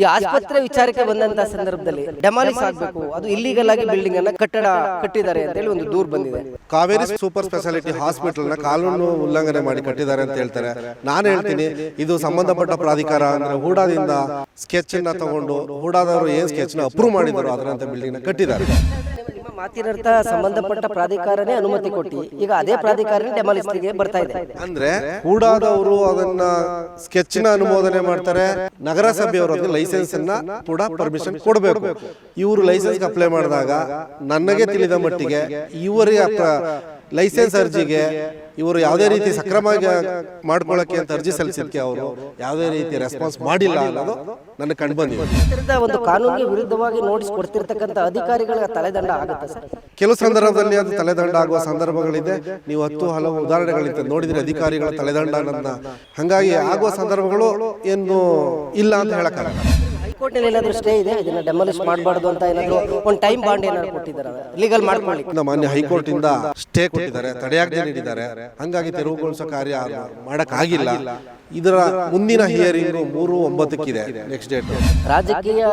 ಈ ಆಸ್ಪತ್ರೆ ವಿಚಾರಕ್ಕೆ ಬಂದಂತ ಸಂದರ್ಭದಲ್ಲಿ ಡೆಮಾಲಿಸ್ ಆಗಬೇಕು. ಅದು ಇಲ್ಲಿಗಲ್ ಆಗಿ ಬಿಲ್ಡಿಂಗ್ ಅನ್ನ ಕಟ್ಟಡ ಕಟ್ಟಿದ್ದಾರೆ ಅಂತ ಹೇಳಿ ಒಂದು ದೂರು ಬಂದಿದೆ. ಕಾವೇರಿ ಸೂಪರ್ ಸ್ಪೆಷಾಲಿಟಿ ನ ಕಾನೂನು ಉಲ್ಲಂಘನೆ ಮಾಡಿ ಕಟ್ಟಿದ್ದಾರೆ ಅಂತ ಹೇಳ್ತಾರೆ. ನಾನು ಹೇಳ್ತೀನಿ, ಇದು ಸಂಬಂಧಪಟ್ಟ ಪ್ರಾಧಿಕಾರ ಅಂದ್ರೆ ಹೂಡಾದಿಂದ ಸ್ಕೆಚ್ನ ತಗೊಂಡು ಹೂಡಾದವರು ಏನ್ ಸ್ಕೆಚ್ನ ಅಪ್ರೂವ್ ಮಾಡಿದ್ರು ಅದರಂತ ಬಿಲ್ಡಿಂಗ್ನ ಕಟ್ಟಿದ್ದಾರೆ. ಮಾತಿನರ್ಥ ಸಂಬಂಧಪಟ್ಟ ಪ್ರಾಧಿಕಾರನೇ ಅನುಮತಿ ಕೊಟ್ಟು. ಈಗ ಅದೇ ಪ್ರಾಧಿಕಾರನೇ ಡೆಮಾಲಿಸ್ಗೆ ಬರ್ತಾ ಇದೆ. ಅಂದ್ರೆ ಕೂಡಾದವರು ಅದನ್ನ ಸ್ಕೆಚ್ನ ಅನುಮೋದನೆ ಮಾಡ್ತಾರೆ ನಗರಸಭೆಯವರು ಅದಕ್ಕೆ ಲೈಸೆನ್ಸ್ ಅನ್ನ ಕೂಡ ಪರ್ಮಿಷನ್ ಕೊಡಬೇಕು. ಇವರು ಲೈಸೆನ್ಸ್ ಅಪ್ಲೈ ಮಾಡಿದಾಗ ನನಗೆ ತಿಳಿದ ಮಟ್ಟಿಗೆ ಇವರಿಗೆ ಲೈಸೆನ್ಸ್ ಅರ್ಜಿಗೆ ಇವರು ಯಾವುದೇ ರೀತಿ ಸಕ್ರಮವಾಗಿ ಮಾಡ್ಕೊಳ್ಳಕ್ಕೆ ಅಂತ ಅರ್ಜಿ ಸಲ್ಲಿಸಿದ್ಕೆ ಅವರು. ಯಾವುದೇ ರೀತಿ ರೆಸ್ಪಾನ್ಸ್ ಮಾಡಿಲ್ಲ ಅನ್ನೋದು ನನಗೆ ಕಂಡು ಬಂದಿದೆ. ಒಂದು ಕಾನೂನಿಗೆ ವಿರುದ್ಧವಾಗಿ ನೋಟಿಸ್ ಕೊಡ್ತಿರ್ತಕ್ಕಂಥ ಅಧಿಕಾರಿಗಳ ತಲೆದಂಡ ಆಗುತ್ತೆ ಸರ್. ಕೆಲವು ಸಂದರ್ಭದಲ್ಲಿ ಅದು ತಲೆದಂಡ ಆಗುವ ಸಂದರ್ಭಗಳಿದೆ. ನೀವು ಹತ್ತು ಹಲವು ಉದಾಹರಣೆಗಳಿಂದ ನೋಡಿದ್ರೆ ಅಧಿಕಾರಿಗಳ ತಲೆದಂಡ ನನ್ನ ಹಂಗಾಗಿ ಆಗುವ ಸಂದರ್ಭಗಳು ಏನು ಇಲ್ಲ ಅಂತ ಹೇಳಕ್ಕಾಗಲ್ಲ. ಹೈಕೋರ್ಟ್ನಲ್ಲಿ ಏನಾದರೂ ಸ್ಟೇ ಇದೆ? ಇದನ್ನ ಡೆಮಾಲಿಷ್ ಮಾಡಬಾರ್ದು ಅಂತ ಏನಾದರೂ ಒಂದು ಟೈಮ್ ಬಾಂಡ್ ಏನಾದ್ರು ಕೊಟ್ಟಿದ್ದಾರೆ ಲೀಗಲ್ ಮಾಡ್ಕೊಳ್ಳಿ ನಮ್ಮ ಮಾನ್ಯ ಹೈಕೋರ್ಟ್ ಇಂದ ಸ್ಟೇ ಕೊಟ್ಟಿದ್ದಾರೆ ತಡೆಯಾಜ್ಞೆ ನೀಡಿದ್ದಾರೆ. ಹಂಗಾಗಿ ತೆರವುಗೊಳಿಸೋ ಕಾರ್ಯ ಮಾಡಕ್ ಆಗಿಲ್ಲ ಇದರ ಮುಂದಿನ ಹಿಯರಿಂಗ್ ಮೂರು ಒಂಬತ್ತಕ್ಕಿದೆ. ನೆಕ್ಸ್ಟ್ ಡೇಟ್ ರಾಜಕೀಯ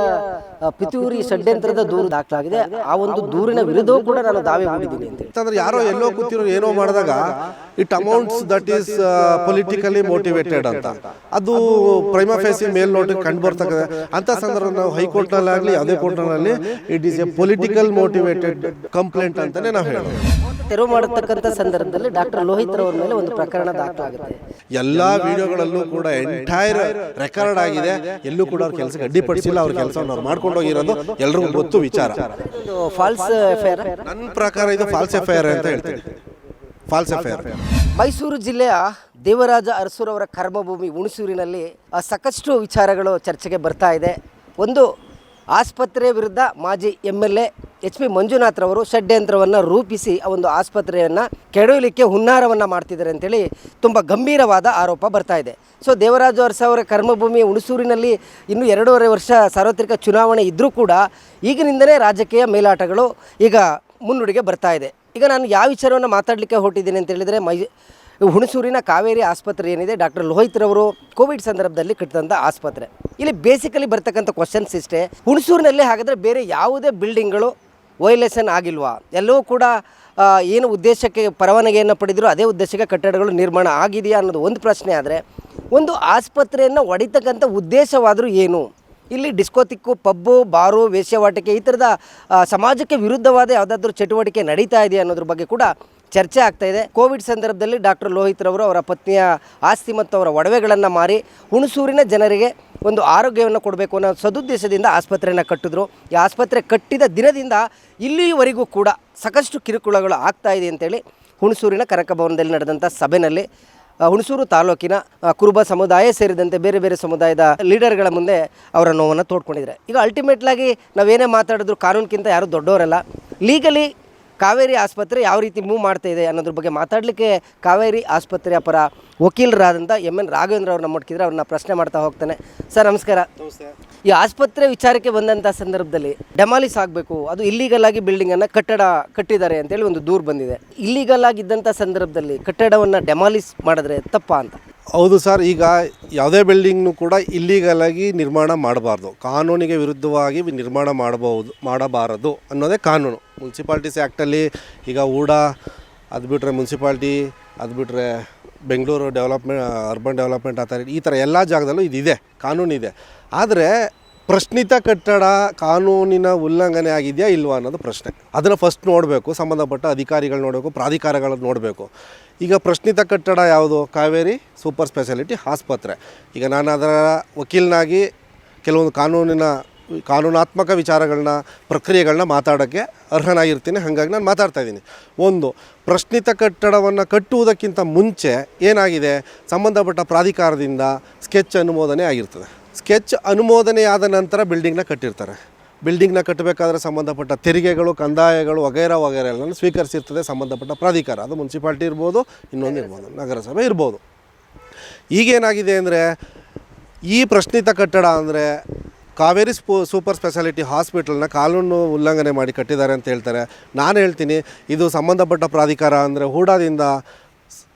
ಪಿತೂರಿ ಷಡ್ಯಂತ್ರದ ದೂರು ದಾಖಲಾಗಿದೆ. ಆ ಒಂದು ದೂರಿನ ವಿರುದ್ಧ ಕೂಡ ನಾನು ದಾವೆ ಮಾಡಿದ್ದೀನಿ ಅಂತಂದ್ರೆ ಯಾರೋ ಎಲ್ಲೋ ಕೂತಿರೋ ಏನೋ ಮಾಡಿದಾಗ it amounts that is politically motivated ಅಂತ. ಅದು ಪ್ರೈಮಾಫೇಸಿ ಫೇಸಿ ಮೇಲ್ನೋಟ ಕಂಡು ಬರ್ತಕ್ಕಂಥ ಅಂತ ಸಂದರ್ಭ ನಾವು ಹೈಕೋರ್ಟ್ನಲ್ಲಾಗಲಿ ಯಾವುದೇ ಕೋರ್ಟ್ನಲ್ಲಿ it is a political motivated complaint ಅಂತಾನೆ ನಾವು ಹೇಳೋದು. ತೆರವು ಮಾಡತಕ್ಕಂಥ ಸಂದರ್ಭದಲ್ಲಿ ಡಾಕ್ಟರ್ ಲೋಹಿತ್ ರವರ ಮೇಲೆ ಒಂದು ಪ್ರಕರಣ ದಾಖಲಾಗುತ್ತೆ. ಎಲ್ಲಾ ವಿಡಿಯೋಗಳಲ್ಲೂ ಕೂಡ ಎಂಟೈರ್ ರೆಕಾರ್ಡ್ ಆಗಿದೆ. ಎಲ್ಲೂ ಕೂಡ ಅವ್ರ ಕೆಲಸಕ್ಕೆ ಅಡ್ಡಿಪಡಿಸಿಲ್ಲ ಅವ್ರ ಕೆಲಸವನ್ನು ಅವ್ರು ಮಾಡ್ಕೊಂಡು ಹೋಗಿರೋದು ಎಲ್ರಿಗೂ ಗೊತ್ತು ವಿಚಾರ. ಫಾಲ್ಸ್ ಎಫ್ಐಆರ್ ನನ್ನ ಪ್ರಕಾರ ಇದು ಫಾಲ್ಸ್ ಎಫ್ ಅಂತ ಹೇಳ್ತೀನಿ. ಫಾಲ್ಸ್ ಎಫ್ ಮೈಸೂರು ಜಿಲ್ಲೆಯ ದೇವರಾಜ ಅರಸೂರವರ ಕರ್ಮಭೂಮಿ ಹುಣಸೂರಿನಲ್ಲಿ ಆ, ಸಾಕಷ್ಟು ವಿಚಾರಗಳು ಚರ್ಚೆಗೆ ಬರ್ತಾ ಇದೆ. ಒಂದು ಆಸ್ಪತ್ರೆ ವಿರುದ್ಧ ಮಾಜಿ M L A H P ಮಂಜುನಾಥ್ರವರು ಷಡ್ಯಂತ್ರವನ್ನು ರೂಪಿಸಿ ಆ ಒಂದು ಆಸ್ಪತ್ರೆಯನ್ನು ಕೆಡವಲಿಕ್ಕೆ ಹುನ್ನಾರವನ್ನು ಮಾಡ್ತಿದ್ದಾರೆ ಅಂತೇಳಿ ತುಂಬ ಗಂಭೀರವಾದ ಆರೋಪ ಬರ್ತಾ ಇದೆ. ಸೊ ದೇವರಾಜ ಅರಸ ಅವರ ಕರ್ಮಭೂಮಿ ಹುಣಸೂರಿನಲ್ಲಿ ಇನ್ನು ಎರಡೂವರೆ ವರ್ಷ ಸಾರ್ವತ್ರಿಕ ಚುನಾವಣೆ ಇದ್ದರೂ ಕೂಡ ಈಗಿನಿಂದಲೇ ರಾಜಕೀಯ ಮೇಲಾಟಗಳು ಈಗ ಮುನ್ನುಡಿಗೆ ಬರ್ತಾ ಇದೆ. ಈಗ ನಾನು ಯಾವ ವಿಚಾರವನ್ನು ಮಾತಾಡಲಿಕ್ಕೆ ಹೊರಟಿದ್ದೀನಿ ಅಂತ ಹೇಳಿದರೆ ಮೈ ಹುಣಸೂರಿನ ಕಾವೇರಿ ಆಸ್ಪತ್ರೆ ಏನಿದೆ? ಡಾಕ್ಟರ್ ಲೋಹಿತ್ ರವರು ಕೋವಿಡ್ ಸಂದರ್ಭದಲ್ಲಿ ಕಟ್ಟಿದಂಥ ಆಸ್ಪತ್ರೆ. ಇಲ್ಲಿ ಬೇಸಿಕಲಿ ಬರ್ತಕ್ಕಂಥ ಕ್ವಶನ್ಸ್ ಇಷ್ಟೇ. ಹುಣಸೂರಿನಲ್ಲಿ ಹಾಗಾದರೆ ಬೇರೆ ಯಾವುದೇ ಬಿಲ್ಡಿಂಗ್ಗಳು ವೈಲೇಷನ್ ಆಗಿಲ್ವಾ? ಎಲ್ಲವೂ ಕೂಡ ಏನು ಉದ್ದೇಶಕ್ಕೆ ಪರವಾನಗಿಯನ್ನು ಪಡೆದಿರೋ ಅದೇ ಉದ್ದೇಶಕ್ಕೆ ಕಟ್ಟಡಗಳು ನಿರ್ಮಾಣ ಆಗಿದೆಯಾ ಅನ್ನೋದು ಒಂದು ಪ್ರಶ್ನೆ ಆದರೆ, ಒಂದು ಆಸ್ಪತ್ರೆಯನ್ನು ಒಡಿತಕ್ಕಂಥ ಉದ್ದೇಶವಾದರೂ ಏನು? ಇಲ್ಲಿ ಡಿಸ್ಕೋತಿಕ್ಕು ಪಬ್ಬು ಬಾರು ವೇಶ್ಯವಾಟಿಕೆ ಈ ಥರದ ಸಮಾಜಕ್ಕೆ ವಿರುದ್ಧವಾದ ಯಾವುದಾದ್ರೂ ಚಟುವಟಿಕೆ ನಡೀತಾ ಇದೆಯಾ ಅನ್ನೋದ್ರ ಬಗ್ಗೆ ಕೂಡ ಚರ್ಚೆ ಆಗ್ತಾ ಇದೆ. ಕೋವಿಡ್ ಸಂದರ್ಭದಲ್ಲಿ ಡಾಕ್ಟರ್ ಲೋಹಿತ್ ರವರು ಅವರ ಪತ್ನಿಯ ಆಸ್ತಿ ಮತ್ತು ಅವರ ಒಡವೆಗಳನ್ನು ಮಾರಿ ಹುಣಸೂರಿನ ಜನರಿಗೆ ಒಂದು ಆರೋಗ್ಯವನ್ನು ಕೊಡಬೇಕು ಅನ್ನೋ ಸದುದ್ದೇಶದಿಂದ ಆಸ್ಪತ್ರೆಯನ್ನು ಕಟ್ಟಿದ್ರು. ಈ ಆಸ್ಪತ್ರೆ ಕಟ್ಟಿದ ದಿನದಿಂದ ಇಲ್ಲಿಯವರೆಗೂ ಕೂಡ ಸಾಕಷ್ಟು ಕಿರುಕುಳಗಳು ಆಗ್ತಾ ಇದೆ ಅಂತೇಳಿ ಹುಣಸೂರಿನ ಕನಕ ಭವನದಲ್ಲಿ ನಡೆದಂಥ ಸಭೆಯಲ್ಲಿ ಹುಣಸೂರು ತಾಲೂಕಿನ ಕುರುಬ ಸಮುದಾಯ ಸೇರಿದಂತೆ ಬೇರೆ ಬೇರೆ ಸಮುದಾಯದ ಲೀಡರ್ಗಳ ಮುಂದೆ ಅವರ ನೋವನ್ನು ತೋಡ್ಕೊಂಡಿದ್ದಾರೆ. ಈಗ ಅಲ್ಟಿಮೇಟ್ಲಾಗಿ ನಾವೇನೇ ಮಾತಾಡಿದ್ರು ಕಾನೂನಿಗಿಂತ ಯಾರೂ ದೊಡ್ಡವರಲ್ಲ. ಲೀಗಲಿ ಕಾವೇರಿ ಆಸ್ಪತ್ರೆ ಯಾವ ರೀತಿ ಮೂವ್ ಮಾಡ್ತಾ ಇದೆ ಅನ್ನೋದ್ರ ಬಗ್ಗೆ ಮಾತಾಡಲಿಕ್ಕೆ ಕಾವೇರಿ ಆಸ್ಪತ್ರೆಯ ಪರ ವಕೀಲರಾದಂಥ ಎಂ ಎನ್ ರಾಘವೇಂದ್ರ ಅವ್ರನ್ನ ಮುಟ್ಕಿದ್ರೆ ಅವ್ರನ್ನ ಪ್ರಶ್ನೆ ಮಾಡ್ತಾ ಹೋಗ್ತಾನೆ. ಸರ್ ನಮಸ್ಕಾರ. ಈ ಆಸ್ಪತ್ರೆ ವಿಚಾರಕ್ಕೆ ಬಂದಂಥ ಸಂದರ್ಭದಲ್ಲಿ ಡೆಮಾಲಿಸ್ ಆಗಬೇಕು ಅದು ಇಲ್ಲಿಗಲ್ ಆಗಿ ಬಿಲ್ಡಿಂಗನ್ನು ಕಟ್ಟಡ ಕಟ್ಟಿದ್ದಾರೆ ಅಂತೇಳಿ ಒಂದು ದೂರು ಬಂದಿದೆ. ಇಲ್ಲಿಗಲ್ ಆಗಿದ್ದಂಥ ಸಂದರ್ಭದಲ್ಲಿ ಕಟ್ಟಡವನ್ನು ಡೆಮಾಲಿಸ್ ಮಾಡಿದ್ರೆ ತಪ್ಪಾ ಅಂತ? ಹೌದು ಸರ್, ಈಗ ಯಾವುದೇ ಬಿಲ್ಡಿಂಗ್ನು ಕೂಡ ಇಲ್ಲಿಗಲಾಗಿ ನಿರ್ಮಾಣ ಮಾಡಬಾರ್ದು. ಕಾನೂನಿಗೆ ವಿರುದ್ಧವಾಗಿ ನಿರ್ಮಾಣ ಮಾಡಬಹುದು, ಮಾಡಬಾರದು ಅನ್ನೋದೇ ಕಾನೂನು. ಮುನ್ಸಿಪಾಲ್ಟೀಸ್ ಆ್ಯಕ್ಟಲ್ಲಿ ಈಗ ಊಡ, ಅದು ಬಿಟ್ಟರೆ ಮುನ್ಸಿಪಾಲ್ಟಿ, ಅದು ಬಿಟ್ಟರೆ Bengaluru development, urban development authority ಈ ಥರ ಎಲ್ಲ ಜಾಗದಲ್ಲೂ ಇದಿದೆ, ಕಾನೂನಿದೆ. ಆದರೆ ಪ್ರಶ್ನಿತ ಕಟ್ಟಡ ಕಾನೂನಿನ ಉಲ್ಲಂಘನೆ ಆಗಿದೆಯಾ ಇಲ್ವಾ ಅನ್ನೋದು ಪ್ರಶ್ನೆ. ಅದನ್ನು ಫಸ್ಟ್ ನೋಡಬೇಕು, ಸಂಬಂಧಪಟ್ಟ ಅಧಿಕಾರಿಗಳು ನೋಡಬೇಕು ಪ್ರಾಧಿಕಾರಗಳನ್ನು ನೋಡಬೇಕು. ಈಗ ಪ್ರಶ್ನಿತ ಕಟ್ಟಡ ಯಾವುದು? ಕಾವೇರಿ ಸೂಪರ್ ಸ್ಪೆಷಾಲಿಟಿ ಆಸ್ಪತ್ರೆ. ಈಗ ನಾನು ಅದರ ವಕೀಲನಾಗಿ ಕೆಲವೊಂದು ಕಾನೂನಿನ, ಕಾನೂನಾತ್ಮಕ ವಿಚಾರಗಳನ್ನ ಪ್ರಕ್ರಿಯೆಗಳನ್ನ ಮಾತಾಡೋಕ್ಕೆ ಅರ್ಹನಾಗಿರ್ತೀನಿ. ಹಾಗಾಗಿ ನಾನು ಮಾತಾಡ್ತಾ ಇದ್ದೀನಿ. ಒಂದು, ಪ್ರಶ್ನಿತ ಕಟ್ಟಡವನ್ನು ಕಟ್ಟುವುದಕ್ಕಿಂತ ಮುಂಚೆ ಏನಾಗಿದೆ? ಸಂಬಂಧಪಟ್ಟ ಪ್ರಾಧಿಕಾರದಿಂದ ಸ್ಕೆಚ್ ಅನುಮೋದನೆ ಆಗಿರ್ತದೆ. ಸ್ಕೆಚ್ ಅನುಮೋದನೆಯಾದ ನಂತರ ಬಿಲ್ಡಿಂಗ್ನ ಕಟ್ಟಿರ್ತಾರೆ. ಬಿಲ್ಡಿಂಗ್ನ ಕಟ್ಟಬೇಕಾದ್ರೆ ಸಂಬಂಧಪಟ್ಟ ತೆರಿಗೆಗಳು, ಕಂದಾಯಗಳು, ವಗೈರ ವಗೈರ ಎಲ್ಲ ಸ್ವೀಕರಿಸಿರ್ತದೆ ಸಂಬಂಧಪಟ್ಟ ಪ್ರಾಧಿಕಾರ. ಅದು ಮುನ್ಸಿಪಾಲ್ಟಿ ಇರ್ಬೋದು, ಇನ್ನೊಂದು ಇರ್ಬೋದು ನಗರಸಭೆ ಇರ್ಬೋದು. ಈಗೇನಾಗಿದೆ ಅಂದರೆ, ಈ ಪ್ರಶ್ನಿತ ಕಟ್ಟಡ ಅಂದರೆ ಕಾವೇರಿ ಸ್ಪೂ, ಸೂಪರ್ ಸ್ಪೆಷಾಲಿಟಿ ಹಾಸ್ಪಿಟಲ್ನ ಕಾನೂನು ಉಲ್ಲಂಘನೆ ಮಾಡಿ ಕಟ್ಟಿದ್ದಾರೆ ಅಂತ ಹೇಳ್ತಾರೆ. ನಾನು ಹೇಳ್ತೀನಿ, ಇದು ಸಂಬಂಧಪಟ್ಟ ಪ್ರಾಧಿಕಾರ ಅಂದರೆ ಹೂಡಾದಿಂದ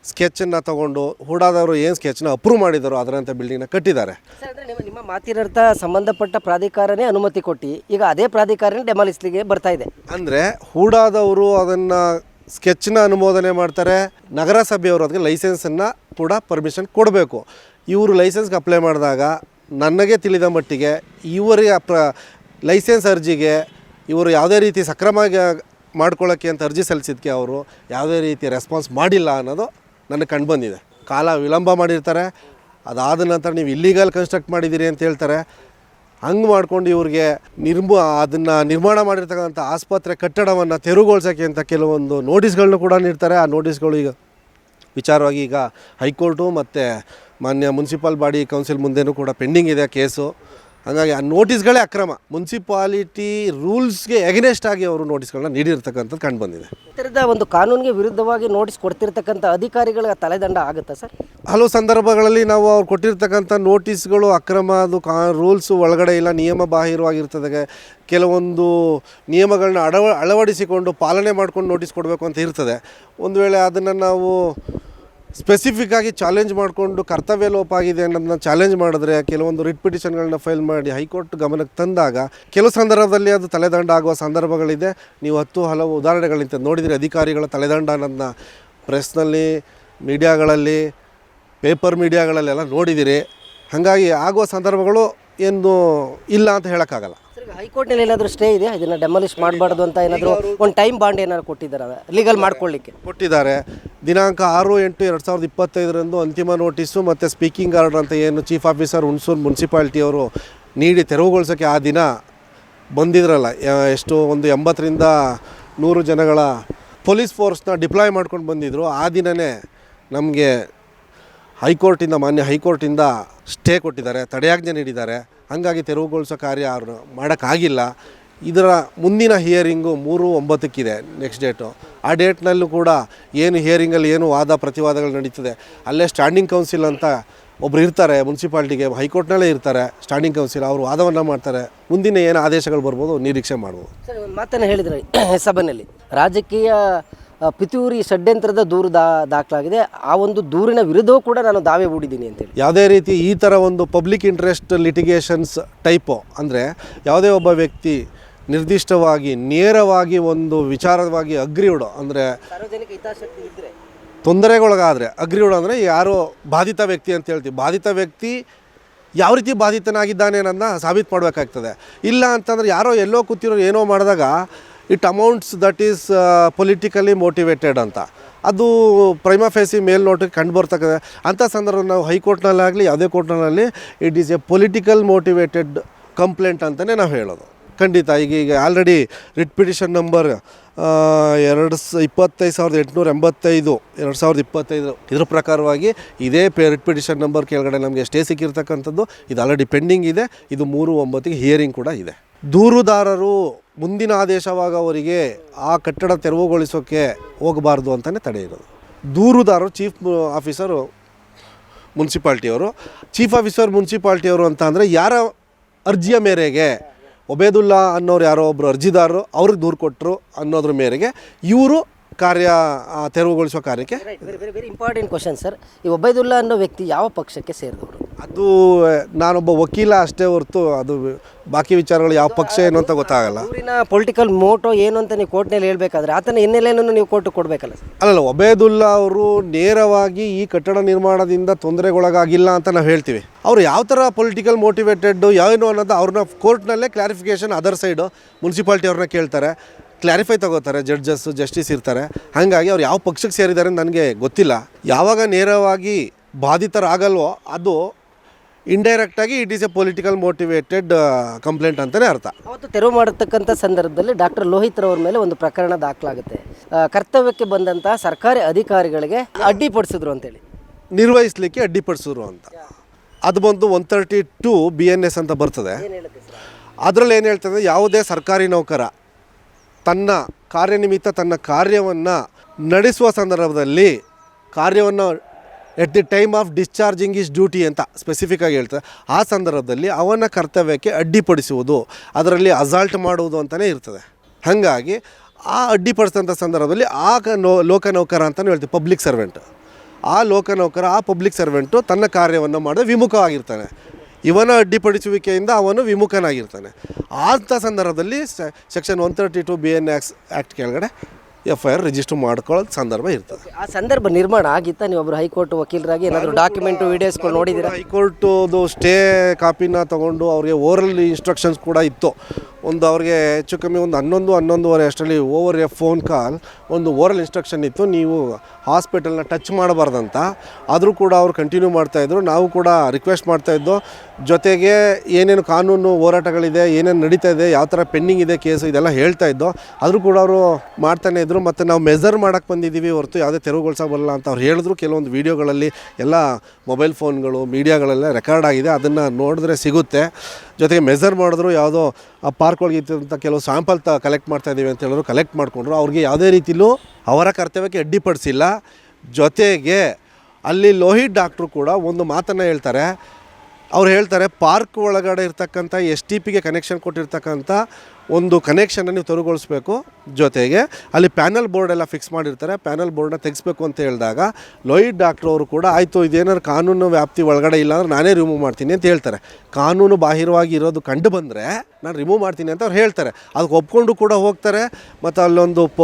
ಸ್ಕೆಚನ್ನು ತಗೊಂಡು ಹೂಡಾದವರು ಏನು ಸ್ಕೆಚ್ನ ಅಪ್ರೂವ್ ಮಾಡಿದಾರೋ ಅದರಂತೆ ಬಿಲ್ಡಿಂಗ್ನ ಕಟ್ಟಿದ್ದಾರೆ. ಸರ್ ಅಂದರೆ ನಿಮ್ಮ ನಿಮ್ಮ ಮಾತಿನರ್ಥ ಸಂಬಂಧಪಟ್ಟ ಪ್ರಾಧಿಕಾರನೇ ಅನುಮತಿ ಕೊಟ್ಟು ಈಗ ಅದೇ ಪ್ರಾಧಿಕಾರನೇ ಡೆಮಾಲಿಸ್ಲಿಕ್ಕೆ ಬರ್ತಾ ಇದೆ. ಅಂದರೆ ಹೂಡಾದವರು ಅದನ್ನು ಸ್ಕೆಚ್ನ ಅನುಮೋದನೆ ಮಾಡ್ತಾರೆ ನಗರಸಭೆಯವರು ಅದಕ್ಕೆ ಲೈಸೆನ್ಸನ್ನು ಕೂಡ ಪರ್ಮಿಷನ್ ಕೊಡಬೇಕು. ಇವರು ಲೈಸೆನ್ಸ್ಗೆ ಅಪ್ಲೈ ಮಾಡಿದಾಗ ನನಗೆ ತಿಳಿದ ಮಟ್ಟಿಗೆ ಇವರಿಗೆ ಪ್ರ ಲೈಸೆನ್ಸ್ ಅರ್ಜಿಗೆ ಇವರು ಯಾವುದೇ ರೀತಿ ಸಕ್ರಮವಾಗಿ ಮಾಡ್ಕೊಳ್ಳೋಕ್ಕೆ ಅಂತ ಅರ್ಜಿ ಸಲ್ಲಿಸಿದ್ಕೆ ಅವರು ಯಾವುದೇ ರೀತಿ ರೆಸ್ಪಾನ್ಸ್ ಮಾಡಿಲ್ಲ ಅನ್ನೋದು ನನಗೆ ಕಂಡುಬಂದಿದೆ ಕಾಲ ವಿಳಂಬ ಮಾಡಿರ್ತಾರೆ. ಅದಾದ ನಂತರ ನೀವು ಇಲ್ಲಿಗಲ್ ಕನ್ಸ್ಟ್ರಕ್ಟ್ ಮಾಡಿದ್ದೀರಿ ಅಂತ ಹೇಳ್ತಾರೆ. ಹಂಗೆ ಮಾಡ್ಕೊಂಡು ಇವ್ರಿಗೆ ನಿರ್ಮ, ಅದನ್ನು ನಿರ್ಮಾಣ ಮಾಡಿರ್ತಕ್ಕಂಥ ಆಸ್ಪತ್ರೆ ಕಟ್ಟಡವನ್ನು ತೆರವುಗೊಳಿಸೋಕ್ಕೆ ಅಂತ ಕೆಲವೊಂದು ನೋಟಿಸ್ಗಳನ್ನ ಕೂಡ ನೀಡ್ತಾರೆ. ಆ ನೋಟಿಸ್ಗಳು ಈಗ ವಿಚಾರವಾಗಿ ಈಗ ಹೈಕೋರ್ಟು ಮತ್ತು ಮಾನ್ಯ ಮುನ್ಸಿಪಲ್ ಬಾಡಿ ಕೌನ್ಸಿಲ್ ಮುಂದೆನೂ ಕೂಡ ಪೆಂಡಿಂಗ್ ಇದೆ ಕೇಸು. ಹಾಗಾಗಿ ಆ ನೋಟಿಸ್ಗಳೇ ಅಕ್ರಮ. ಮುನ್ಸಿಪಾಲಿಟಿ ರೂಲ್ಸ್ಗೆ ಎಗನೆಸ್ಟ್ ಆಗಿ ಅವರು ನೋಟಿಸ್ಗಳನ್ನ ನೀಡಿರ್ತಕ್ಕಂಥದ್ದು ಕಂಡು ಬಂದಿದೆ. ಥರದ ಒಂದು ಕಾನೂನಿಗೆ ವಿರುದ್ಧವಾಗಿ ನೋಟಿಸ್ ಕೊಡ್ತಿರ್ತಕ್ಕಂಥ ಅಧಿಕಾರಿಗಳ ತಲೆದಂಡ ಆಗುತ್ತಾ ಸರ್? ಹಲವು ಸಂದರ್ಭಗಳಲ್ಲಿ ನಾವು ಅವ್ರು ಕೊಟ್ಟಿರ್ತಕ್ಕಂಥ ನೋಟಿಸ್ಗಳು ಅಕ್ರಮ ಅದು ಕಾ ರೂಲ್ಸು ಒಳಗಡೆ ಇಲ್ಲ ನಿಯಮ ಬಾಹಿರವಾಗಿರ್ತದೆ ಕೆಲವೊಂದು ನಿಯಮಗಳನ್ನ ಅಳವ ಅಳವಡಿಸಿಕೊಂಡು ಪಾಲನೆ ಮಾಡ್ಕೊಂಡು ನೋಟಿಸ್ ಕೊಡಬೇಕು ಅಂತ ಇರ್ತದೆ. ಒಂದು ವೇಳೆ ಅದನ್ನು ನಾವು ಸ್ಪೆಸಿಫಿಕ್ ಆಗಿ ಚಾಲೆಂಜ್ ಮಾಡಿಕೊಂಡು ಕರ್ತವ್ಯ ಲೋಪ ಆಗಿದೆ ಅನ್ನೋದನ್ನ ಚಾಲೆಂಜ್ ಮಾಡಿದ್ರೆ ಕೆಲವೊಂದು ರಿಟ್ ಪಿಟಿಷನ್ಗಳನ್ನ ಫೈಲ್ ಮಾಡಿ ಹೈಕೋರ್ಟ್ ಗಮನಕ್ಕೆ ತಂದಾಗ ಕೆಲವು ಸಂದರ್ಭದಲ್ಲಿ ಅದು ತಲೆದಂಡ ಆಗುವ ಸಂದರ್ಭಗಳಿದೆ. ನೀವು ಹತ್ತು ಹಲವು ಉದಾಹರಣೆಗಳಿಂದ ನೋಡಿದರೆ. ಅಧಿಕಾರಿಗಳ ತಲೆದಂಡ ಅನ್ನೋದನ್ನ ಪ್ರೆಸ್ನಲ್ಲಿ, ಮೀಡಿಯಾಗಳಲ್ಲಿ, ಪೇಪರ್ ಮೀಡಿಯಾಗಳಲ್ಲೆಲ್ಲ ನೋಡಿದ್ದೀರಿ ಹಾಗಾಗಿ ಆಗುವ ಸಂದರ್ಭಗಳು ಏನು ಇಲ್ಲ ಅಂತ ಹೇಳೋಕ್ಕಾಗಲ್ಲ. ಹೈಕೋರ್ಟ್ನಲ್ಲಿ ಏನಾದರೂ ಸ್ಟೇ ಇದೆ ಇದನ್ನು ಡೆಮಾಲಿಷ್ ಮಾಡಬಾರ್ದು ಅಂತ ಏನಾದರೂ ಒಂದು ಟೈಮ್ ಬಾಂಡ್ ಏನಾದ್ರು ಕೊಟ್ಟಿದ್ದಾರೆ? ಲೀಗಲ್ ಮಾಡ್ಕೊಳ್ಳಿಕ್ಕೆ ಕೊಟ್ಟಿದ್ದಾರೆ. ದಿನಾಂಕ ಆರು, ಎಂಟು, ಎರಡು ಸಾವಿರದ ಇಪ್ಪತ್ತೈದರಂದು ಅಂತಿಮ ನೋಟಿಸು ಮತ್ತು ಸ್ಪೀಕಿಂಗ್ ಆರ್ಡರ್ ಅಂತ ಏನು ಚೀಫ್ ಆಫೀಸರ್ ಹುಣಸೂರು ಮುನ್ಸಿಪಾಲ್ಟಿಯವರು ನೀಡಿ ತೆರವುಗೊಳಿಸೋಕ್ಕೆ ಆ ದಿನ ಬಂದಿದ್ರಲ್ಲ. ಎಷ್ಟು? ಒಂದು ಎಂಬತ್ತರಿಂದ ನೂರು ಜನಗಳ ಪೊಲೀಸ್ ಫೋರ್ಸ್ನ ಡಿಪ್ಲಾಯ್ ಮಾಡ್ಕೊಂಡು ಬಂದಿದ್ದರು ಆ ದಿನವೇ ನಮಗೆ ಹೈಕೋರ್ಟಿಂದ, ಮಾನ್ಯ ಹೈಕೋರ್ಟಿಂದ ಸ್ಟೇ ಕೊಟ್ಟಿದ್ದಾರೆ, ತಡೆಯಾಜ್ಞೆ ನೀಡಿದ್ದಾರೆ. ಹಾಗಾಗಿ ತೆರವುಗೊಳಿಸೋ ಕಾರ್ಯ ಅವರು ಮಾಡೋಕ್ಕಾಗಿಲ್ಲ. ಇದರ ಮುಂದಿನ ಹಿಯರಿಂಗು ಮೂರು ಒಂಬತ್ತಕ್ಕಿದೆ ನೆಕ್ಸ್ಟ್ ಡೇಟು ಆ ಡೇಟ್ನಲ್ಲೂ ಕೂಡ ಏನು ಹಿಯರಿಂಗಲ್ಲಿ ಏನು ವಾದ, ಪ್ರತಿವಾದಗಳು ನಡೀತದೆ. ಅಲ್ಲೇ ಸ್ಟ್ಯಾಂಡಿಂಗ್ ಕೌನ್ಸಿಲ್ ಅಂತ ಒಬ್ರು ಇರ್ತಾರೆ, ಮುನ್ಸಿಪಾಲ್ಟಿಗೆ ಹೈಕೋರ್ಟ್ನಲ್ಲೇ ಇರ್ತಾರೆ ಸ್ಟ್ಯಾಂಡಿಂಗ್ ಕೌನ್ಸಿಲ್ ಅವರು ವಾದವನ್ನು ಮಾಡ್ತಾರೆ. ಮುಂದಿನ ಏನು ಆದೇಶಗಳು ಬರ್ಬೋದು, ನಿರೀಕ್ಷೆ ಮಾಡ್ಬೋದು. ಸರ್ ಮಾತನ್ನು ಹೇಳಿದ್ರೆ ಸಭೆಯಲ್ಲಿ ರಾಜಕೀಯ ಪಿತೂರಿ ಷಡ್ಯಂತ್ರದ ದೂರು ದಾ ದಾಖಲಾಗಿದೆ. ಆ ಒಂದು ದೂರಿನ ವಿರುದ್ಧವೂ ಕೂಡ ನಾನು ದಾವೆ ಹೂಡಿದ್ದೀನಿ ಅಂತೇಳಿ ಯಾವುದೇ ರೀತಿ ಈ ಥರ ಒಂದು ಪಬ್ಲಿಕ್ ಇಂಟ್ರೆಸ್ಟ್ ಲಿಟಿಗೇಷನ್ಸ್ ಟೈಪು ಅಂದರೆ ಯಾವುದೇ ಒಬ್ಬ ವ್ಯಕ್ತಿ ನಿರ್ದಿಷ್ಟವಾಗಿ ನೇರವಾಗಿ ಒಂದು ವಿಚಾರವಾಗಿ ಅಗ್ರಿಯುಡು ಅಂದರೆ ಸಾರ್ವಜನಿಕ ಹಿತಾಸಕ್ತಿ ಇದ್ದರೆ ತೊಂದರೆಗೊಳಗಾದರೆ ಅಗ್ರಿಯುಡು ಅಂದರೆ ಯಾರೋ ಬಾಧಿತ ವ್ಯಕ್ತಿ ಅಂತ ಹೇಳ್ತೀವಿ. ಬಾಧಿತ ವ್ಯಕ್ತಿ ಯಾವ ರೀತಿ ಬಾಧಿತನಾಗಿದ್ದಾನೆ ಅನ್ನೋದನ್ನ ಸಾಬೀತು ಮಾಡಬೇಕಾಗ್ತದೆ. ಇಲ್ಲ ಅಂತಂದರೆ ಯಾರೋ ಎಲ್ಲೋ ಕೂತಿರೋ ಏನೋ ಮಾಡಿದಾಗ it amounts that is politically motivated ಅಂತ. ಅದು ಪ್ರೈಮಾ ಫೇಸಿ ಮೇಲ್ನೋಟಕ್ಕೆ ಕಂಡು ಬರ್ತಕ್ಕಂಥ, ಅಂಥ ಸಂದರ್ಭ ನಾವು ಹೈಕೋರ್ಟ್ನಲ್ಲಾಗಲಿ, ಯಾವುದೇ ಕೋರ್ಟ್ನಲ್ಲಿ it is a political motivated complaint ಅಂತಲೇ ನಾವು ಹೇಳೋದು. ಖಂಡಿತ, ಈಗ ಈಗ ಆಲ್ರೆಡಿ ರಿಟ್ ಪಿಟಿಷನ್ ನಂಬರ್ ಎರಡು ಸ, ಇಪ್ಪತ್ತೈದು ಸಾವಿರದ ಎಂಟುನೂರ ಎಂಬತ್ತೈದು, ಎರಡು ಸಾವಿರದ ಇಪ್ಪತ್ತೈದು ಇದ್ರ ಪ್ರಕಾರವಾಗಿ ಇದೇ ಪೇ ರಿಟ್ ಪಿಟಿಷನ್ ನಂಬರ್ ಕೆಳಗಡೆ ನಮಗೆ ಸ್ಟೇ ಸಿಕ್ಕಿರ್ತಕ್ಕಂಥದ್ದು, ಇದು ಆಲ್ರೆಡಿ ಪೆಂಡಿಂಗ್ ಇದೆ, ಇದು ಮೂರು ಒಂಬತ್ತಿಗೆ ಹಿಯರಿಂಗ್ ಕೂಡ ಇದೆ. ದೂರುದಾರರು ಮುಂದಿನ ಆದೇಶವಾಗವರಿಗೆ ಆ ಕಟ್ಟಡ ತೆರವುಗೊಳಿಸೋಕ್ಕೆ ಹೋಗಬಾರ್ದು ಅಂತಲೇ ತಡೆ ಇರೋದು. ದೂರುದಾರರು ಚೀಫ್ ಆಫೀಸರು ಮುನ್ಸಿಪಾಲ್ಟಿಯವರು ಚೀಫ್ ಆಫೀಸರ್ ಮುನ್ಸಿಪಾಲ್ಟಿಯವರು ಅಂತ ಅಂದರೆ ಯಾರ ಅರ್ಜಿಯ ಮೇರೆಗೆ ಒಬೇದುಲ್ಲಾ ಅನ್ನೋರು ಯಾರೋ ಒಬ್ಬರು ಅರ್ಜಿದಾರರು, ಅವ್ರಿಗೆ ದೂರು ಕೊಟ್ಟರು ಅನ್ನೋದ್ರ ಮೇರೆಗೆ ಇವರು ಕಾರ್ಯ ತೆರವುಗೊಳಿಸೋ ಕಾರ್ಯಕ್ಕೆ ವೆರಿ ಇಂಪಾರ್ಟೆಂಟ್ ಕ್ವಶನ್ ಸರ್ ಈ ಒಬೈದುಲ್ಲಾ ಅನ್ನೋ ವ್ಯಕ್ತಿ ಯಾವ ಪಕ್ಷಕ್ಕೆ ಸೇರಿದವರು? ಅದು ನಾನೊಬ್ಬ ವಕೀಲ ಅಷ್ಟೇ ಹೊರತು ಅದು ಬಾಕಿ ವಿಚಾರಗಳು ಯಾವ ಪಕ್ಷ ಏನು ಅಂತ ಗೊತ್ತಾಗಲ್ಲ. ಊರಿನ ಪೊಲಿಟಿಕಲ್ ಮೋಟೋ ಏನು ಅಂತ ನೀವು ಕೋರ್ಟ್ನಲ್ಲಿ ಹೇಳಬೇಕಾದ್ರೆ ಆತನ ಹಿನ್ನೆಲೆಯನ್ನು ನೀವು ಕೋರ್ಟ್ ಕೊಡಬೇಕಲ್ಲ ಅಲ್ಲಲ್ಲ ಒಬೇದುಲ್ಲಾ ಅವರು ನೇರವಾಗಿ ಈ ಕಟ್ಟಡ ನಿರ್ಮಾಣದಿಂದ ತೊಂದರೆಗೊಳಗಾಗಿಲ್ಲ ಅಂತ ನಾವು ಹೇಳ್ತೀವಿ. ಅವರು ಯಾವ ಥರ ಪೊಲಿಟಿಕಲ್ ಮೋಟಿವೇಟೆಡ್ ಯಾವೇನು ಅನ್ನೋದು ಅವ್ರನ್ನ ಕೋರ್ಟ್ನಲ್ಲೇ ಕ್ಲಾರಿಫಿಕೇಶನ್ ಅದರ್ ಸೈಡು ಮುನ್ಸಿಪಾಲ್ಟಿ ಅವ್ರನ್ನ ಕೇಳ್ತಾರೆ. ಕ್ಲಾರಿಫೈ ತಗೋತಾರೆ ಜಡ್ಜಸ್ಸು ಜಸ್ಟಿಸ್ ಇರ್ತಾರೆ. ಹಾಗಾಗಿ ಅವ್ರು ಯಾವ ಪಕ್ಷಕ್ಕೆ ಸೇರಿದ್ದಾರೆ ನನಗೆ ಗೊತ್ತಿಲ್ಲ. ಯಾವಾಗ ನೇರವಾಗಿ ಬಾಧಿತರಾಗಲ್ವೋ ಅದು ಇಂಡೈರೆಕ್ಟಾಗಿ it is a political motivated complaint ಅಂತಲೇ ಅರ್ಥ. ಅವತ್ತು ತೆರವು ಮಾಡತಕ್ಕಂಥ ಸಂದರ್ಭದಲ್ಲಿ ಡಾಕ್ಟರ್ ಲೋಹಿತ್ ರವರ ಮೇಲೆ ಒಂದು ಪ್ರಕರಣ ದಾಖಲಾಗುತ್ತೆ. ಕರ್ತವ್ಯಕ್ಕೆ ಬಂದಂತಹ ಸರ್ಕಾರಿ ಅಧಿಕಾರಿಗಳಿಗೆ ಅಡ್ಡಿಪಡಿಸಿದ್ರು ಅಂತೇಳಿ. ನಿರ್ವಹಿಸಲಿಕ್ಕೆ ಅಡ್ಡಿಪಡಿಸಿದ್ರು ಅಂತ. ಅದು ಬಂದು one thirty two B N S ಅಂತ ಬರ್ತದೆ. ಅದರಲ್ಲಿ ಏನು ಹೇಳ್ತದೆ ಯಾವುದೇ ಸರ್ಕಾರಿ ನೌಕರ ತನ್ನ ಕಾರ್ಯನಿಮಿತ್ತ ತನ್ನ ಕಾರ್ಯವನ್ನು ನಡೆಸುವ ಸಂದರ್ಭದಲ್ಲಿ ಕಾರ್ಯವನ್ನು at the time of discharging is duty ಅಂತ ಸ್ಪೆಸಿಫಿಕ್ಕಾಗಿ ಹೇಳ್ತಾರೆ. ಆ ಸಂದರ್ಭದಲ್ಲಿ ಅವನ ಕರ್ತವ್ಯಕ್ಕೆ ಅಡ್ಡಿಪಡಿಸುವುದು, ಅದರಲ್ಲಿ ಅಸಾಲ್ಟ್ ಮಾಡುವುದು ಅಂತಲೇ ಇರ್ತದೆ. ಹಾಗಾಗಿ ಆ ಅಡ್ಡಿಪಡಿಸಿದಂಥ ಸಂದರ್ಭದಲ್ಲಿ ಆ ನೋ ಲೋಕ ನೌಕರ ಅಂತಲೇ ಹೇಳ್ತೀವಿ ಪಬ್ಲಿಕ್ ಸರ್ವೆಂಟ್ ಆ ಲೋಕನೌಕರ, ಆ ಪಬ್ಲಿಕ್ ಸರ್ವೆಂಟು ತನ್ನ ಕಾರ್ಯವನ್ನು ಮಾಡದೆ ವಿಮುಖವಾಗಿರ್ತಾನೆ. ಇವನ ಅಡ್ಡಿಪಡಿಸುವಿಕೆಯಿಂದ ಅವನು ವಿಮುಖನಾಗಿರ್ತಾನೆ. ಆದಂಥ ಸಂದರ್ಭದಲ್ಲಿ section one thirty two B N axe act ಕೆಳಗಡೆ ಎಫ್ ಐ ಆರ್ ರಿಜಿಸ್ಟರ್ ಮಾಡ್ಕೊಳ್ಳೋದು ಸಂದರ್ಭ ಇರ್ತದೆ. ಆ ಸಂದರ್ಭ ನಿರ್ಮಾಣ ಆಗಿತ್ತಾ? ನೀವು ಒಬ್ರು ಹೈಕೋರ್ಟ್ ವಕೀಲರಾಗಿ ಏನಾದರೂ ಡಾಕ್ಯುಮೆಂಟು ವಿಡಿಯೋಸ್ಗಳು ನೋಡಿದ್ದೀರಾ? ಹೈಕೋರ್ಟದು ಸ್ಟೇ ಕಾಪಿನ ತೊಗೊಂಡು ಅವ್ರಿಗೆ ಓರಲ್ ಇನ್ಸ್ಟ್ರಕ್ಷನ್ಸ್ ಕೂಡ ಇತ್ತು. ಒಂದು ಅವ್ರಿಗೆ ಹೆಚ್ಚು ಕಮ್ಮಿ ಒಂದು ಹನ್ನೊಂದು ಹನ್ನೊಂದುವರೆ ಅಷ್ಟರಲ್ಲಿ ಓವರ್ ಎ ಫೋನ್ ಕಾಲ್ ಒಂದು ಓರಲ್ ಇನ್ಸ್ಟ್ರಕ್ಷನ್ ಇತ್ತು. ನೀವು ಹಾಸ್ಪಿಟಲ್ನ ಟಚ್ ಮಾಡಬಾರ್ದಂತ. ಆದರೂ ಕೂಡ ಅವ್ರು ಕಂಟಿನ್ಯೂ ಮಾಡ್ತಾಯಿದ್ರು ನಾವು ಕೂಡ ರಿಕ್ವೆಸ್ಟ್ ಮಾಡ್ತಾಯಿದ್ದೋ ಜೊತೆಗೆ ಏನೇನು ಕಾನೂನು ಹೋರಾಟಗಳಿದೆ ಏನೇನು ನಡೀತಾ ಇದೆ ಯಾವ ಥರ ಪೆಂಡಿಂಗ್ ಇದೆ ಕೇಸು ಇದೆಲ್ಲ ಹೇಳ್ತಾ ಇದ್ದೋ ಆದರೂ ಕೂಡ ಅವರು ಮಾಡ್ತಾನೆ ಇದ್ದರು ಮತ್ತು ನಾವು ಮೆಜರ್ ಮಾಡೋಕ್ಕೆ ಬಂದಿದ್ದೀವಿ ಹೊರತು ಯಾವುದೇ ತೆರವುಗೊಳಿಸೋ ಬರಲ್ಲ ಅಂತ ಅವ್ರು ಹೇಳಿದ್ರು. ಕೆಲವೊಂದು ವೀಡಿಯೋಗಳಲ್ಲಿ ಎಲ್ಲ ಮೊಬೈಲ್ ಫೋನ್ಗಳು ಮೀಡಿಯಾಗಳೆಲ್ಲ ರೆಕಾರ್ಡ್ ಆಗಿದೆ. ಅದನ್ನು ನೋಡಿದ್ರೆ ಸಿಗುತ್ತೆ. ಜೊತೆಗೆ ಮೆಜರ್ ಮಾಡಿದ್ರು, ಯಾವುದೋ ಆ ಪಾರ್ಕ್ ಒಳಗೆ ಇದ್ದಂಥ ಕೆಲವು ಸ್ಯಾಂಪಲ್ ತ ಕಲೆಕ್ಟ್ ಮಾಡ್ತಾ ಇದ್ದೀವಿ ಅಂತ ಹೇಳಿದ್ರು ಕಲೆಕ್ಟ್ ಮಾಡಿಕೊಂಡ್ರು. ಅವ್ರಿಗೆ ಯಾವುದೇ ರೀತಿಲೂ ಅವರ ಕರ್ತವ್ಯಕ್ಕೆ ಅಡ್ಡಿಪಡಿಸಿಲ್ಲ ಜೊತೆಗೆ ಅಲ್ಲಿ ಲೋಹಿತ್ ಡಾಕ್ಟ್ರು ಕೂಡ ಒಂದು ಮಾತನ್ನು ಹೇಳ್ತಾರೆ. ಅವ್ರು ಹೇಳ್ತಾರೆ ಪಾರ್ಕ್ ಒಳಗಡೆ ಇರ್ತಕ್ಕಂಥ ಎಸ್ ಟಿ ಪಿಗೆ ಕನೆಕ್ಷನ್ ಕೊಟ್ಟಿರ್ತಕ್ಕಂಥ ಒಂದು ಕನೆಕ್ಷನ್ನ ನೀವು ತೆರವುಗೊಳಿಸ್ಬೇಕು ಜೊತೆಗೆ. ಅಲ್ಲಿ ಪ್ಯಾನಲ್ ಬೋರ್ಡ್ ಎಲ್ಲ ಫಿಕ್ಸ್ ಮಾಡಿರ್ತಾರೆ. ಪ್ಯಾನಲ್ ಬೋರ್ಡ್ನ ತೆಗಿಸ್ಬೇಕು ಅಂತ ಹೇಳಿದಾಗ ಲೋಹಿತ್ ಡಾಕ್ಟ್ರ್ ಅವರು ಕೂಡ, ಆಯಿತು, ಇದೇನಾದ್ರು ಕಾನೂನು ವ್ಯಾಪ್ತಿ ಒಳಗಡೆ ಇಲ್ಲ ಅಂದ್ರೆ ನಾನೇ ರಿಮೂವ್ ಮಾಡ್ತೀನಿ ಅಂತ ಹೇಳ್ತಾರೆ. ಕಾನೂನು ಬಾಹಿರವಾಗಿ ಇರೋದು ಕಂಡು ಬಂದರೆ ನಾನು ರಿಮೂವ್ ಮಾಡ್ತೀನಿ ಅಂತ ಅವ್ರು ಹೇಳ್ತಾರೆ. ಅದಕ್ಕೆ ಒಪ್ಕೊಂಡು ಕೂಡ ಹೋಗ್ತಾರೆ. ಮತ್ತು ಅಲ್ಲೊಂದು ಪ,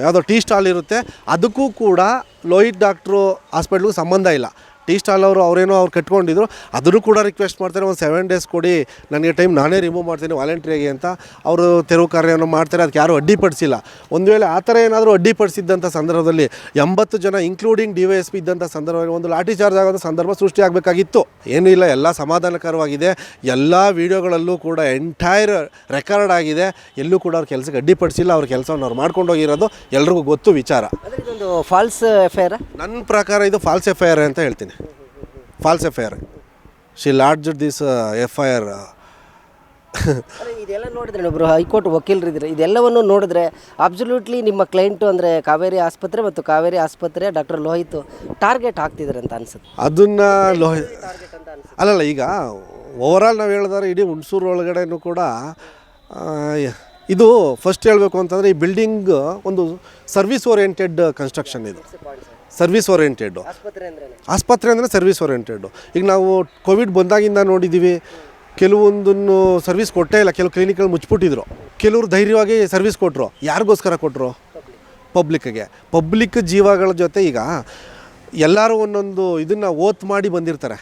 ಯಾವುದೋ ಟೀ ಸ್ಟಾಲ್ ಇರುತ್ತೆ. ಅದಕ್ಕೂ ಕೂಡ ಲೋಹಿತ್ ಡಾಕ್ಟ್ರು ಹಾಸ್ಪಿಟ್ಲಿಗೂ ಸಂಬಂಧ ಇಲ್ಲ. ಟೀ ಸ್ಟಾಲ್ ಅವರು ಅವರೇನೋ ಅವ್ರು ಕಟ್ಕೊಂಡಿದ್ರು ಅದನ್ನು ಕೂಡ ರಿಕ್ವೆಸ್ಟ್ ಮಾಡ್ತಾರೆ. ಒಂದು ಸೆವೆನ್ ಡೇಸ್ ಕೊಡಿ ನನಗೆ ಟೈಮ್ ನಾನೇ ರಿಮೂವ್ ಮಾಡ್ತೀನಿ ವಾಲಂಟ್ರಿಯಾಗಿ ಅಂತ ಅವರು ತೆರವು ಕಾರ್ಯವನ್ನು ಮಾಡ್ತಾರೆ. ಅದಕ್ಕೆ ಯಾರೂ ಅಡ್ಡಿಪಡಿಸಿಲ್ಲ ಒಂದು ವೇಳೆ ಆ ಥರ ಏನಾದರೂ ಅಡ್ಡಿಪಡಿಸಿದ್ದಂಥ ಸಂದರ್ಭದಲ್ಲಿ ಎಂಬತ್ತು ಜನ including D Y S P ಇದ್ದಂಥ ಸಂದರ್ಭದಲ್ಲಿ ಒಂದು ಲಾಠಿ ಚಾರ್ಜ್ ಆಗೋಂಥ ಸಂದರ್ಭ ಸೃಷ್ಟಿಯಾಗಬೇಕಾಗಿತ್ತು ಏನೂ ಇಲ್ಲ ಎಲ್ಲ ಸಮಾಧಾನಕರವಾಗಿದೆ. ಎಲ್ಲ ವೀಡಿಯೋಗಳಲ್ಲೂ ಕೂಡ ಎಂಟೈರ್ ರೆಕಾರ್ಡ್ ಆಗಿದೆ. ಎಲ್ಲೂ ಕೂಡ ಅವ್ರ ಕೆಲಸಕ್ಕೆ ಅಡ್ಡಿಪಡಿಸಿಲ್ಲ ಅವ್ರ ಕೆಲಸವನ್ನು ಅವ್ರು ಮಾಡ್ಕೊಂಡು ಹೋಗಿರೋದು ಎಲ್ರಿಗೂ ಗೊತ್ತು ವಿಚಾರ. ಇದೊಂದು ಫಾಲ್ಸ್ ಎಫ್ ಐ ಆರ್ ನನ್ನ ಪ್ರಕಾರ ಇದು ಫಾಲ್ಸ್ ಎಫ್ ಐ ಆರ್ ಅಂತ ಹೇಳ್ತೀನಿ. False F I R she lodge this F I R ಇದೆಲ್ಲ ನೋಡಿದ್ರೆ ಒಬ್ಬರು ಹೈಕೋರ್ಟ್ ವಕೀಲರಿದ್ರೆ ಇದೆಲ್ಲವನ್ನು ನೋಡಿದ್ರೆ ಅಬ್ಸಲ್ಯೂಟ್ಲಿ ನಿಮ್ಮ ಕ್ಲೈಂಟು ಅಂದರೆ ಕಾವೇರಿ ಆಸ್ಪತ್ರೆ ಮತ್ತು ಕಾವೇರಿ ಆಸ್ಪತ್ರೆ ಡಾಕ್ಟರ್ ಲೋಹಿತ್ ಟಾರ್ಗೆಟ್ ಆಗ್ತಿದ್ದಾರೆ ಅಂತ ಅನ್ಸುತ್ತೆ. ಅದನ್ನು ಲೋಹಿತ್ ಅಲ್ಲಲ್ಲ ಈಗ ಓವರಾಲ್ ನಾವು ಹೇಳಿದ್ರೆ ಇಡೀ ಹುಣಸೂರು ಒಳಗಡೆನೂ ಕೂಡ ಆ, ಇದು ಫಸ್ಟ್ ಹೇಳಬೇಕು ಅಂತಂದರೆ ಈ ಬಿಲ್ಡಿಂಗ್ ಒಂದು ಸರ್ವಿಸ್ ಓರಿಯೆಂಟೆಡ್ ಕನ್ಸ್ಟ್ರಕ್ಷನ್ ಇದು ಸರ್ವಿಸ್ ಓರಿಯೆಂಟೆಡು ಆಸ್ಪತ್ರೆ ಅಂದ್ರೆ ಸರ್ವಿಸ್ ಓರಿಯೆಂಟೆಡ್ ಈಗ ನಾವು ಕೋವಿಡ್ ಬಂದಾಗಿಂದ ನೋಡಿದ್ದೀವಿ ಕೆಲವೊಂದನ್ನು ಸರ್ವಿಸ್ ಕೊಟ್ಟೇ ಇಲ್ಲ ಕೆಲವು ಕ್ಲಿನಿಕ್ಗಳು ಮುಚ್ಚಿಬಿಟ್ಟಿದ್ರು. ಕೆಲವರು ಧೈರ್ಯವಾಗಿ ಸರ್ವಿಸ್ ಕೊಟ್ಟರು ಯಾರಿಗೋಸ್ಕರ ಕೊಟ್ಟರು ಪಬ್ಲಿಕ್ಗೆ ಪಬ್ಲಿಕ್ ಜೀವಗಳ ಜೊತೆ ಈಗ ಎಲ್ಲರೂ ಒಂದೊಂದು ಇದನ್ನು ಓತ್ ಮಾಡಿ ಬಂದಿರ್ತಾರೆ.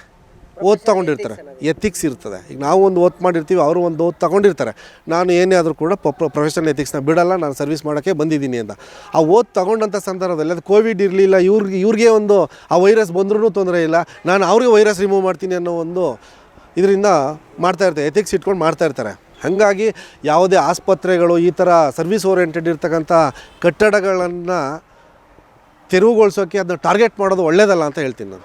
ಓತ್ ತಗೊಂಡಿರ್ತಾರೆ. ಎಥಿಕ್ಸ್ ಇರ್ತದೆ. ಈಗ ನಾವು ಒಂದು ಓತ್ ಮಾಡಿರ್ತೀವಿ ಅವರು ಒಂದು ಓತ್ ತಗೊಂಡಿರ್ತಾರೆ. ನಾನು ಏನೇ ಆದರೂ ಕೂಡ ಪ್ರೊಫೆಷನಲ್ ಎಥಿಕ್ಸ್ನ ಬಿಡಲ್ಲ ನಾನು ಸರ್ವಿಸ್ ಮಾಡೋಕ್ಕೆ ಬಂದಿದ್ದೀನಿ ಅಂತ. ಆ ಓತ್ ತಗೊಂಡಂಥ ಸಂದರ್ಭದಲ್ಲಿ ಅದು ಕೋವಿಡ್ ಇರಲಿಲ್ಲ ಇವ್ರಿಗೆ ಇವ್ರಿಗೆ ಒಂದು ಆ ವೈರಸ್ ಬಂದ್ರೂ ತೊಂದರೆ ಇಲ್ಲ ನಾನು ಅವ್ರಿಗೆ ವೈರಸ್ ರಿಮೂವ್ ಮಾಡ್ತೀನಿ ಅನ್ನೋ ಒಂದು ಇದರಿಂದ ಮಾಡ್ತಾ ಇರ್ತಾರೆ ಎಥಿಕ್ಸ್ ಇಟ್ಕೊಂಡು ಮಾಡ್ತಾ ಇರ್ತಾರೆ. ಹಾಗಾಗಿ ಯಾವುದೇ ಆಸ್ಪತ್ರೆಗಳು ಈ ಥರ ಸರ್ವಿಸ್ ಓರಿಯೆಂಟೆಡ್ ಇರ್ತಕ್ಕಂಥ ಕಟ್ಟಡಗಳನ್ನು ತೆರವುಗೊಳಿಸೋಕ್ಕೆ ಅದನ್ನ ಟಾರ್ಗೆಟ್ ಮಾಡೋದು ಒಳ್ಳೆಯದಲ್ಲ ಅಂತ ಹೇಳ್ತೀನಿ ನಾನು.